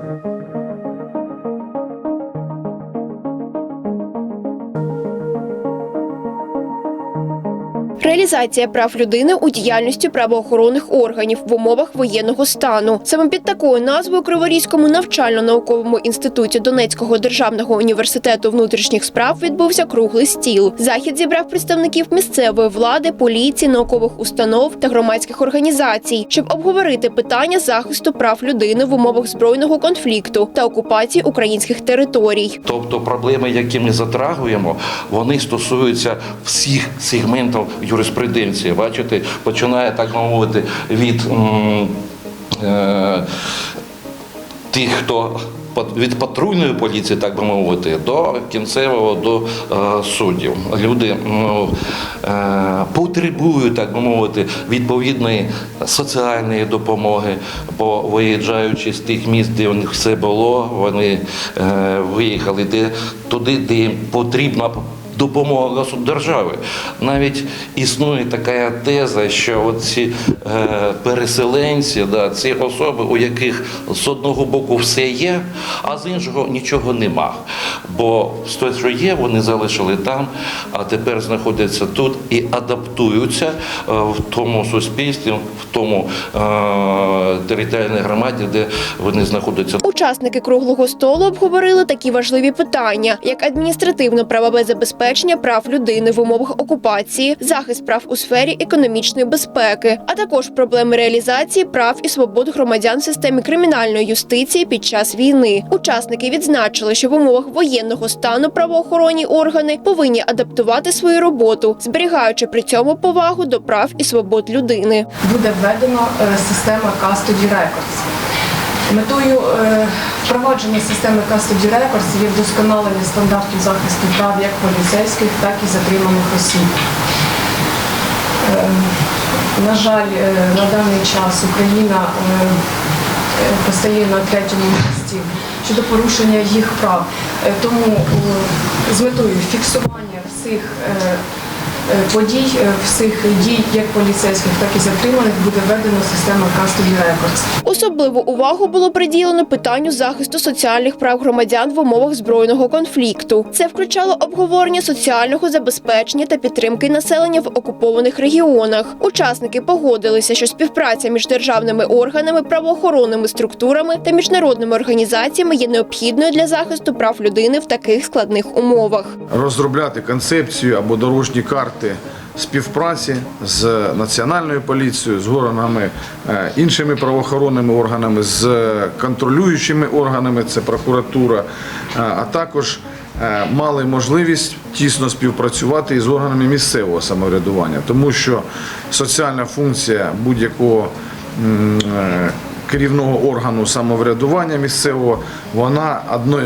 Thank you. Реалізація прав людини у діяльності правоохоронних органів в умовах воєнного стану. Саме під такою назвою Криворізькому навчально-науковому інституті Донецького державного університету внутрішніх справ відбувся круглий стіл. Захід зібрав представників місцевої влади, поліції, наукових установ та громадських організацій, щоб обговорити питання захисту прав людини в умовах збройного конфлікту та окупації українських територій. Тобто проблеми, які ми затрагуємо, вони стосуються всіх сегментів юриспруденції. Бачите, починає так мовити від е, тих, хто від патрульної поліції, так би мовити, до кінцевого до е, суддів. Люди ну, е, потребують, так би мовити, відповідної соціальної допомоги, бо виїжджаючи з тих міст, де у них все було, вони е, виїхали де, туди, де їм потрібна допомога держави. Навіть існує така теза, що ці е, переселенці, да, ці особи, у яких з одного боку все є, а з іншого нічого нема. Бо те, що є, вони залишили там, а тепер знаходяться тут і адаптуються е, в тому суспільстві, в тому е, територіальній громаді, де вони знаходяться. Учасники круглого столу обговорили такі важливі питання, як адміністративно-правове забезпечення прав людини в умовах окупації, захист прав у сфері економічної безпеки, а також проблеми реалізації прав і свобод громадян в системі кримінальної юстиції під час війни. Учасники відзначили, що в умовах воєнного стану правоохоронні органи повинні адаптувати свою роботу, зберігаючи при цьому повагу до прав і свобод людини. буде введено е, система Custody Records. Метою е, впровадження системи Custody Records є вдосконалення стандартів захисту прав як поліцейських, так і затриманих осіб. Е, На жаль, е, на даний час Україна постає на третьому місці щодо порушення їх прав. Тому з метою фіксування всіх подій, е, всіх дій як поліцейських, так і затриманих буде введена система Custody Records. Особливу увагу було приділено питанню захисту соціальних прав громадян в умовах збройного конфлікту. Це включало обговорення соціального забезпечення та підтримки населення в окупованих регіонах. Учасники погодилися, що співпраця між державними органами, правоохоронними структурами та міжнародними організаціями є необхідною для захисту прав людини в таких складних умовах. розробляти концепцію або дорожні карти співпраці з національною поліцією, з органами е, іншими правоохоронними органами, з контролюючими органами, це прокуратура, е, а також е, мали можливість тісно співпрацювати із органами місцевого самоврядування, тому що соціальна функція будь-якого керівного органу самоврядування місцевого, вона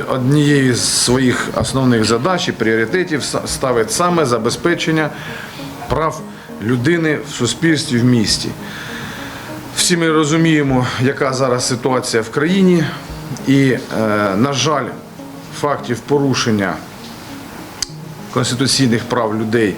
однією з своїх основних задач і пріоритетів ставить саме забезпечення прав людини в суспільстві в місті. Всі ми розуміємо, яка зараз ситуація в країні, і, е, на жаль, фактів порушення конституційних прав людей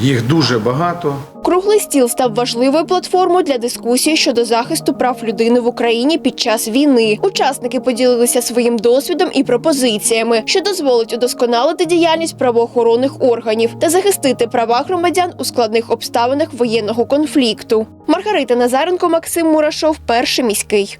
їх дуже багато. Круглий стіл став важливою платформою для дискусії щодо захисту прав людини в Україні під час війни. Учасники поділилися своїм досвідом і пропозиціями, що дозволить удосконалити діяльність правоохоронних органів та захистити права громадян у складних обставинах воєнного конфлікту. Маргарита Назаренко, Максим Мурашов, перший міський.